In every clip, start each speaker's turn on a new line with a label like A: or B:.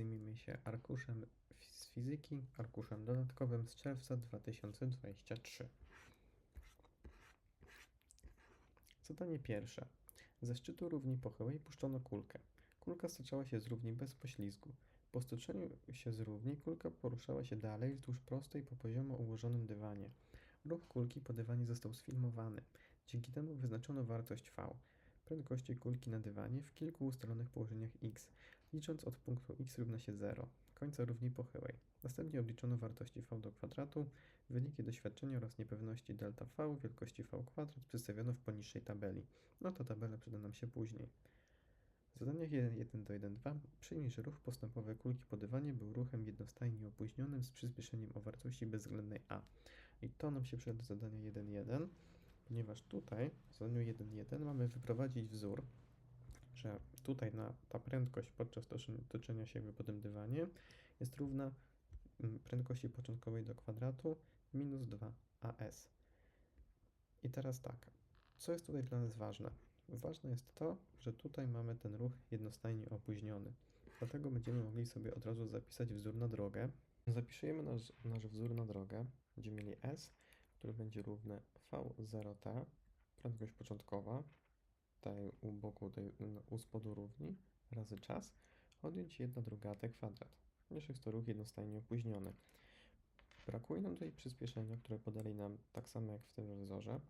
A: zajmiemy się arkuszem z fizyki, arkuszem dodatkowym z czerwca 2023. Zadanie pierwsze. Ze szczytu równi pochyłej puszczono kulkę. Kulka staczała się z równi bez poślizgu. Po stoczeniu się z równi kulka poruszała się dalej wzdłuż prostej po poziomo ułożonym dywanie. Ruch kulki po dywanie został sfilmowany. Dzięki temu wyznaczono wartość V prędkości kulki na dywanie w kilku ustalonych położeniach x, licząc od punktu x równa się 0, końca równi pochyłej. Następnie obliczono wartości v do kwadratu, wyniki doświadczenia oraz niepewności delta v wielkości v kwadrat przedstawiono w poniższej tabeli. No to tabela przyda nam się później. W zadaniach 1.1 do 1.2 przyjmij, że ruch postępowy kulki po dywanie był ruchem jednostajnie opóźnionym z przyspieszeniem o wartości bezwzględnej a. I to nam się przyda do zadania 1.1 ponieważ tutaj w zadaniu 1.1 mamy wyprowadzić wzór, że tutaj na, ta prędkość podczas toczenia- jakby po tym dywanie jest równa mm, prędkości początkowej do kwadratu minus 2as. I teraz tak, co jest tutaj dla nas ważne? Ważne jest to, że tutaj mamy ten ruch jednostajnie opóźniony. Dlatego będziemy mogli sobie od razu zapisać wzór na drogę. Zapiszemy nasz, nasz wzór na drogę. Będziemy mieli s, który będzie równy v0t, prędkość początkowa, tutaj u boku, tej, u spodu równi, razy czas, odjąć 1 druga t kwadrat. Ponieważ jest to ruch jednostajnie opóźniony. Brakuje nam tutaj przyspieszenia, które podali nam tak samo jak w tym wzorze.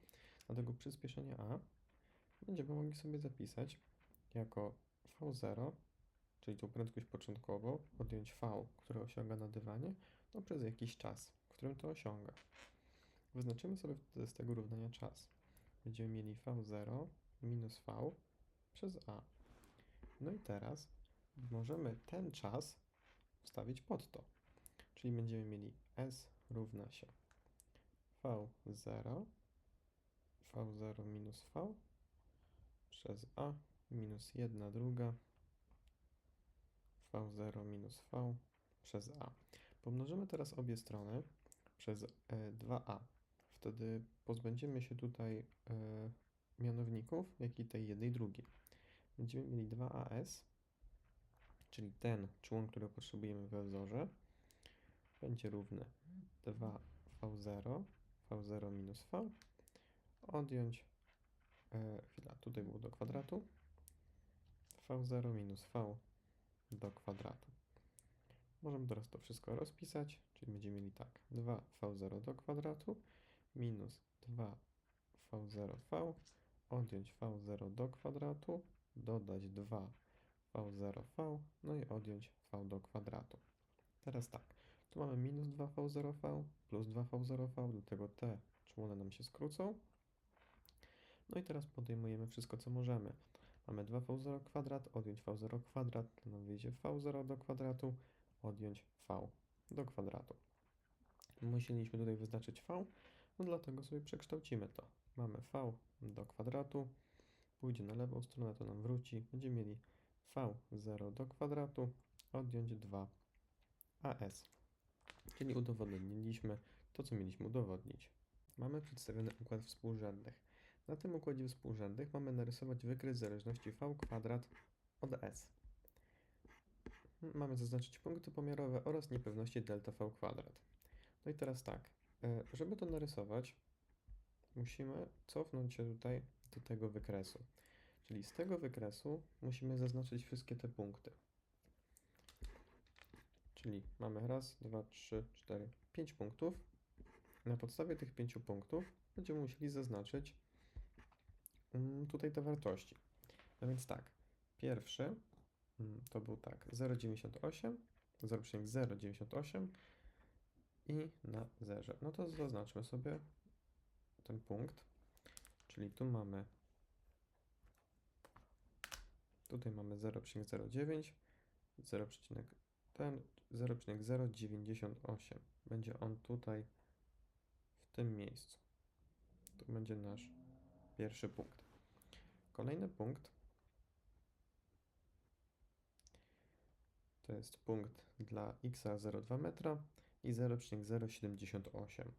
A: Dlatego przyspieszenie a będziemy mogli sobie zapisać jako v0, czyli tą prędkość początkową, odjąć v, które osiąga na dywanie, no przez jakiś czas, w którym to osiąga. Wyznaczymy sobie z tego równania czas. Będziemy mieli v0 minus v przez a. No i teraz możemy ten czas wstawić pod to. Czyli będziemy mieli s równa się v0 v0 minus v przez a minus 1 druga v0 minus v przez a. Pomnożymy teraz obie strony przez e, 2a. Wtedy pozbędziemy się tutaj e, mianowników, jak i tej jednej drugiej. Będziemy mieli 2as, czyli ten człon, który potrzebujemy we wzorze, będzie równy 2v0, v0 minus v, odjąć, e, chwila, tutaj było do kwadratu, v0 minus v do kwadratu. Możemy teraz to wszystko rozpisać, czyli będziemy mieli tak, 2v0 do kwadratu minus 2v0v, odjąć v0 do kwadratu, dodać 2v0v, no i odjąć v do kwadratu. Teraz tak, tu mamy minus 2v0v plus 2v0v, do tego te człony nam się skrócą. No i teraz podejmujemy wszystko, co możemy. Mamy 2v0 kwadrat, odjąć v0 kwadrat, nam wyjdzie v0 do kwadratu, odjąć v do kwadratu. Musieliśmy tutaj wyznaczyć v, no dlatego sobie przekształcimy to. Mamy v do kwadratu, pójdzie na lewą stronę, to nam wróci. Będziemy mieli v0 do kwadratu, odjąć 2as. Czyli udowodniliśmy to, co mieliśmy udowodnić. Mamy przedstawiony układ współrzędnych. Na tym układzie współrzędnych mamy narysować wykres zależności v kwadrat od s. Mamy zaznaczyć punkty pomiarowe oraz niepewności delta v kwadrat. No i teraz tak, e, żeby to narysować, musimy cofnąć się tutaj do tego wykresu. Czyli z tego wykresu musimy zaznaczyć wszystkie te punkty. Czyli mamy raz, dwa, trzy, cztery, pięć punktów. Na podstawie tych pięciu punktów będziemy musieli zaznaczyć mm, tutaj te wartości. No więc tak, pierwszy mm, to był tak 0,98, 0,098 i na zerze. No to zaznaczmy sobie ten punkt, czyli tu mamy tutaj mamy 0,09 0, ten 0,098 będzie on tutaj w tym miejscu. To będzie nasz pierwszy punkt. Kolejny punkt to jest punkt dla x 0,2 metra i 0,078.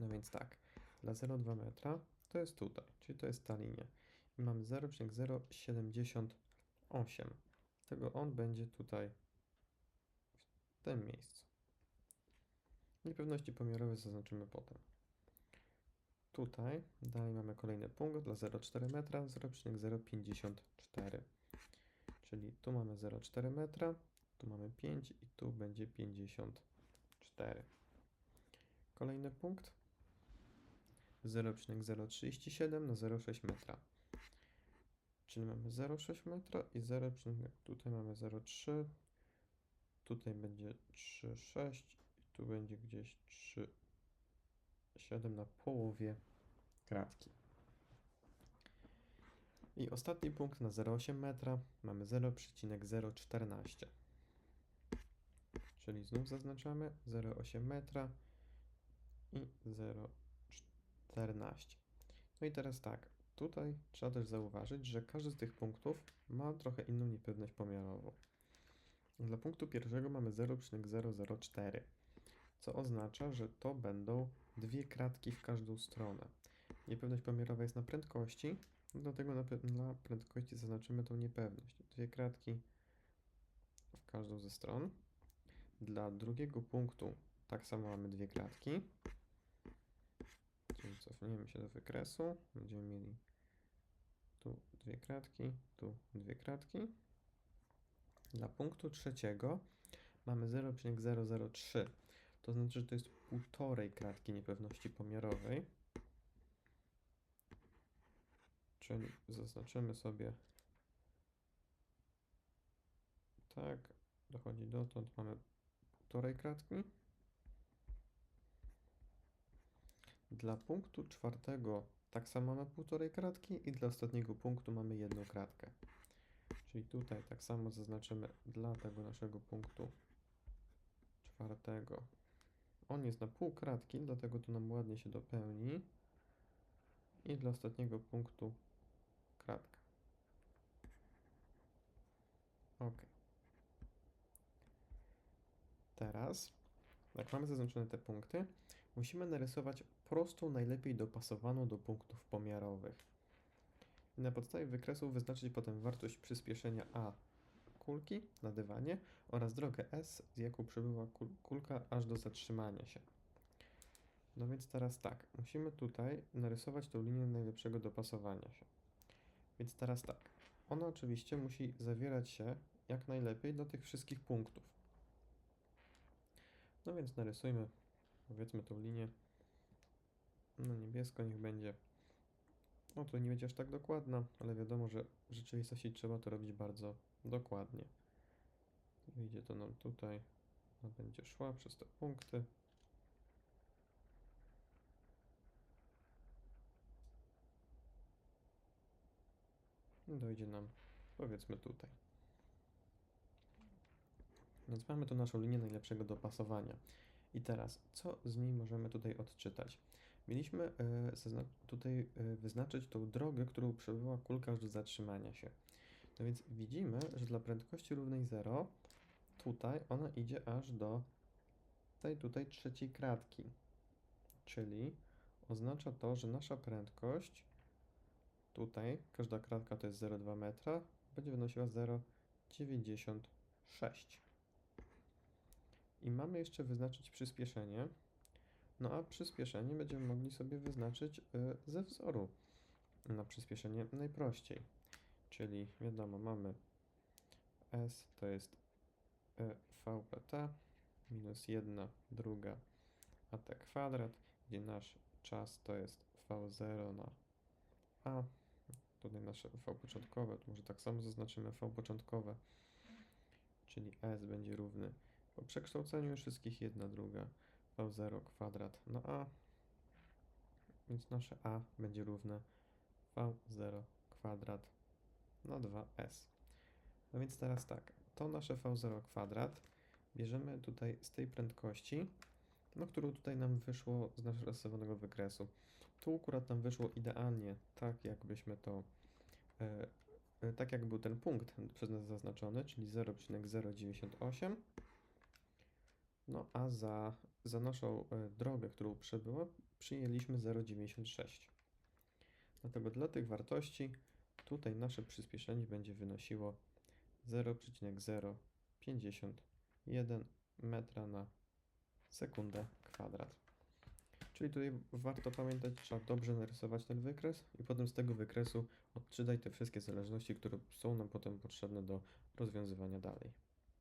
A: No więc tak, dla 0,2 metra to jest tutaj, czyli to jest ta linia. I mamy 0,078. Dlatego on będzie tutaj w tym miejscu. Niepewności pomiarowe zaznaczymy potem. Tutaj dalej mamy kolejny punkt dla 0,4 metra 0,054. Czyli tu mamy 0,4 metra, tu mamy 5 i tu będzie 54. Kolejny punkt 0,037 na 0,6 metra. Czyli mamy 0,6 metra i 0, tutaj mamy 0,3, tutaj będzie 3,6 i tu będzie gdzieś 3,7 na połowie kratki. I ostatni punkt na 0,8 metra mamy 0,014. Czyli znów zaznaczamy 0,8 metra i 0,14. No i teraz tak, tutaj trzeba też zauważyć, że każdy z tych punktów ma trochę inną niepewność pomiarową. Dla punktu pierwszego mamy 0,004, co oznacza, że to będą dwie kratki w każdą stronę. Niepewność pomiarowa jest na prędkości, dlatego na, na prędkości zaznaczymy tą niepewność. Dwie kratki w każdą ze stron. Dla drugiego punktu tak samo mamy dwie kratki. Cofniemy się do wykresu. Będziemy mieli tu dwie kratki, tu dwie kratki. Dla punktu trzeciego mamy 0,003. To znaczy, że to jest półtorej kratki niepewności pomiarowej. Czyli zaznaczymy sobie tak, dochodzi dotąd, mamy półtorej kratki. Dla punktu czwartego tak samo mamy półtorej kratki i dla ostatniego punktu mamy jedną kratkę. Czyli tutaj tak samo zaznaczymy dla tego naszego punktu czwartego. On jest na pół kratki, dlatego to nam ładnie się dopełni. I dla ostatniego punktu kratka. Ok. Teraz, jak mamy zaznaczone te punkty, musimy narysować prostą, najlepiej dopasowaną do punktów pomiarowych. Na podstawie wykresu wyznaczyć potem wartość przyspieszenia A kulki na dywanie oraz drogę S, z jaką przebywa kul kulka aż do zatrzymania się. No więc teraz tak, musimy tutaj narysować tą linię najlepszego dopasowania się. Więc teraz tak, ona oczywiście musi zawierać się jak najlepiej do tych wszystkich punktów. No więc narysujmy, powiedzmy tą linię. No niebiesko niech będzie. No to nie będzie aż tak dokładna, ale wiadomo, że w rzeczywistości trzeba to robić bardzo dokładnie. Wyjdzie to nam tutaj, ona będzie szła przez te punkty. Dojdzie nam, powiedzmy tutaj. Więc mamy tu naszą linię najlepszego dopasowania. I teraz, co z niej możemy tutaj odczytać? Mieliśmy e, tutaj e, wyznaczyć tą drogę, którą przebywa kulka aż do zatrzymania się. No więc widzimy, że dla prędkości równej 0 tutaj ona idzie aż do tej tutaj trzeciej kratki. Czyli oznacza to, że nasza prędkość tutaj, każda kratka to jest 0,2 metra, będzie wynosiła 0,96. I mamy jeszcze wyznaczyć przyspieszenie. No a przyspieszenie będziemy mogli sobie wyznaczyć y, ze wzoru na przyspieszenie najprościej. Czyli wiadomo, mamy S to jest y, VPT minus 1 druga AT kwadrat, gdzie nasz czas to jest V0 na A. Tutaj nasze V początkowe, to może tak samo zaznaczymy V początkowe, czyli S będzie równy po przekształceniu wszystkich 1 druga V0 kwadrat na A, więc nasze A będzie równe V0 kwadrat na 2S. No więc teraz tak, to nasze V0 kwadrat bierzemy tutaj z tej prędkości, no którą tutaj nam wyszło z naszego rysowanego wykresu. Tu akurat nam wyszło idealnie, tak jakbyśmy to, e, e, tak jak był ten punkt przez nas zaznaczony, czyli 0,098. No a za, za naszą e, drogę, którą przebyła, przyjęliśmy 0,96. Dlatego dla tych wartości tutaj nasze przyspieszenie będzie wynosiło 0,051 metra na sekundę kwadrat. Czyli tutaj warto pamiętać, trzeba dobrze narysować ten wykres i potem z tego wykresu odczytaj te wszystkie zależności, które są nam potem potrzebne do rozwiązywania dalej.